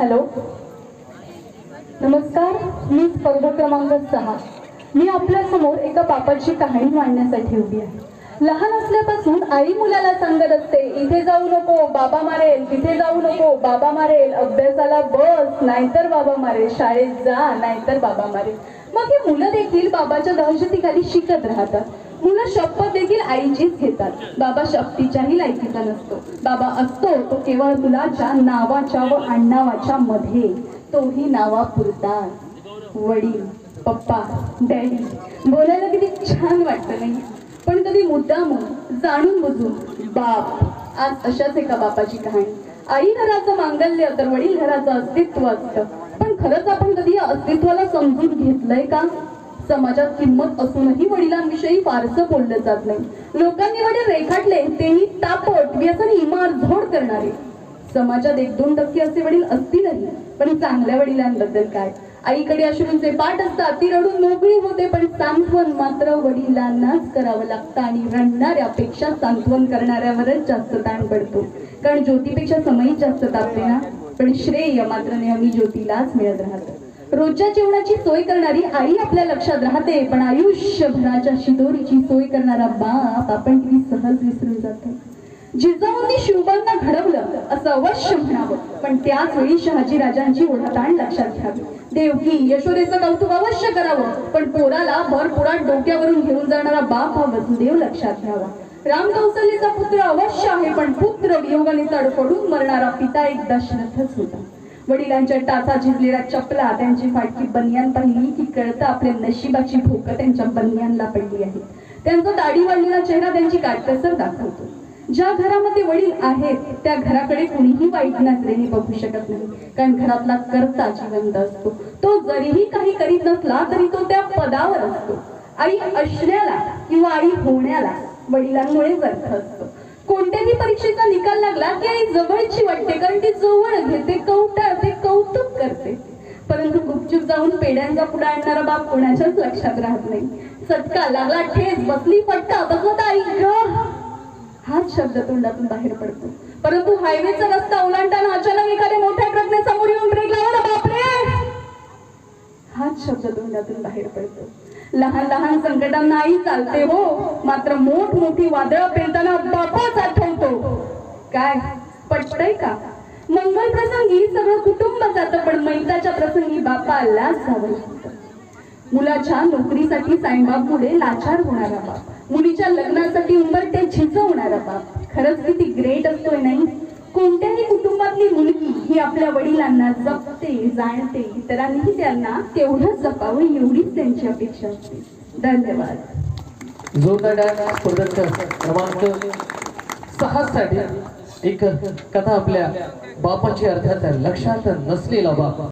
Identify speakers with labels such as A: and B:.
A: Hello. नमस्कार मी स्पर्धा क्रमांक सहा. मी आपल्यासमोर एका बापाची कहाणी मांडण्यासाठी उभी आहे. लहान असल्यापासून आई मुलाला सांगत असते इथे जाऊ नको बाबा मारेल तिथे जाऊ नको बाबा मारेल अभ्यासाला बस नाहीतर बाबा मारेल शाळेत जा नाहीतर बाबा मारेल. मग ही मुलं देखील बाबाच्या दहशतीखाली शिकत राहतात. मुलं शपथ देखील आईचीच घेतात. बाबा शपथीच्याही लायकीचा नसतो. बाबा असतो तो केवळ मुलाच्या नावाच्या व आडनावाच्या मध्ये. तोही नावापुरता वडील पप्पा डॅडी. बोलायला किती छान वाटतं नाही? पण कधी मुद्दाम जाणून बुजून बाप आज अशाच एका बापाची कहाणी. आई घराचं मांगल्य तर वडील घराचं अस्तित्व असतं. पण खरंच आपण कधी या अस्तित्वाला समजून घेतलंय का? समाजात किंमत असूनही वडिलांविषयी फारसं बोललं जात नाही. लोकांनी वडील रेखाटले तेही तापट व्यसन इमार झोड करणारे. समाजात एक दोन टक्के असे वडील असतीलही पण चांगल्या वडिलांबद्दल काय? आईकडे अश्रूंचे म्हणजे पाठ असतात ती रडून मोकळी होते पण सांत्वन मात्र वडिलांनाच करावं लागतं आणि रडणाऱ्यापेक्षा सांत्वन करणाऱ्यावरच जास्त ताण पडतो. कारण ज्योतीपेक्षा समयी जास्त तापते ना पण श्रेय मात्र नेहमी ज्योतीलाच मिळत राहतं. रोजच्या जेवणाची सोय करणारी आई आपल्या लक्षात राहते पण आयुष्यभराच्या शिदोरीची सोय करणारा बाप आपण किती सहज विसरून जातो. जिजाऊंनी शिवबांना घडवलं असं अवश्य म्हणावं पण त्याच वेळी शहाजी राजांची ओढाताण लक्षात घ्यावी. देवकी यशोदेचं कौतुक अवश्य करावं पण पोराला भरपुरात डोक्यावरून घेऊन जाणारा बाप हा वसुदेव लक्षात घ्यावा. राम कौसल्यचा पुत्र अवश्य आहे पण पुत्र वियोगाने तडफडून मरणारा पिता एक दशरथच होता. वडिलांच्या टाचा झिजलेल्या चपला त्यांची फाटकी बनियान पाहिली. की कळतं आपल्या नशिबाची भोकं त्यांच्या बनियानला पडली आहे त्यांचा दाढी वाढलेला चेहरा त्यांची काटकसर दाखवतो. ज्या घरामध्ये वडील आहेत त्या घराकडे कुणीही वाईट नजरेने बघू शकत नाही. कारण घरातला कर्ता जिवंत असतो. तो जरीही काही करीत नसला तरी तो त्या पदावर असतो. आई असण्याला किंवा आई होण्याला वडिलांमुळे व्यर्थ असतो. कोणत्याही परीक्षेचा निकाल लागला की आई जवळची वाटते कारण ती जवळ घेते कौट गुपचूप पुढे आणणारा बाप कोणाच्याच लक्षात राहत नाही. चटका लागला ठेस बसली फटका बसवता आई हाच शब्द तोंडातून बाहेर पडतो. परंतु हायवेचा रस्ता ओलांडताना अचानक एखाद्या मोठ्या ट्रकने समोर येऊन ब्रेक लावला बापरे! हाच शब्द तोंडातून बाहेर पडतो. लहान लहान संकटांनाही चालते हो मात्र मोठ मोठी वादळ पेलताना बापाच आठवतो. काय? पटतय का? मंगल प्रसंगी सगळं कुटुंब जात. प्रसंगी जावं मुलाच्या नोकरीसाठी साईबाब पुढे लाचार होणारा बाप. मुलीच्या लग्नासाठी उंबरटे झिजवणारा बाप. खरंच किती ग्रेट असतोय नाही? कोणत्याही कुटुंबातली मुलगी ही आपल्या वडिलांना जपते जाणते इतरांनीही त्यांना तेवढंच जपावं एवढीच त्यांची अपेक्षा असते. धन्यवाद.
B: जोरदार स्पर्धक क्रमांक सहा साठी एक कथा आपल्या बापाची अर्थात लक्षात नसलेला बाप.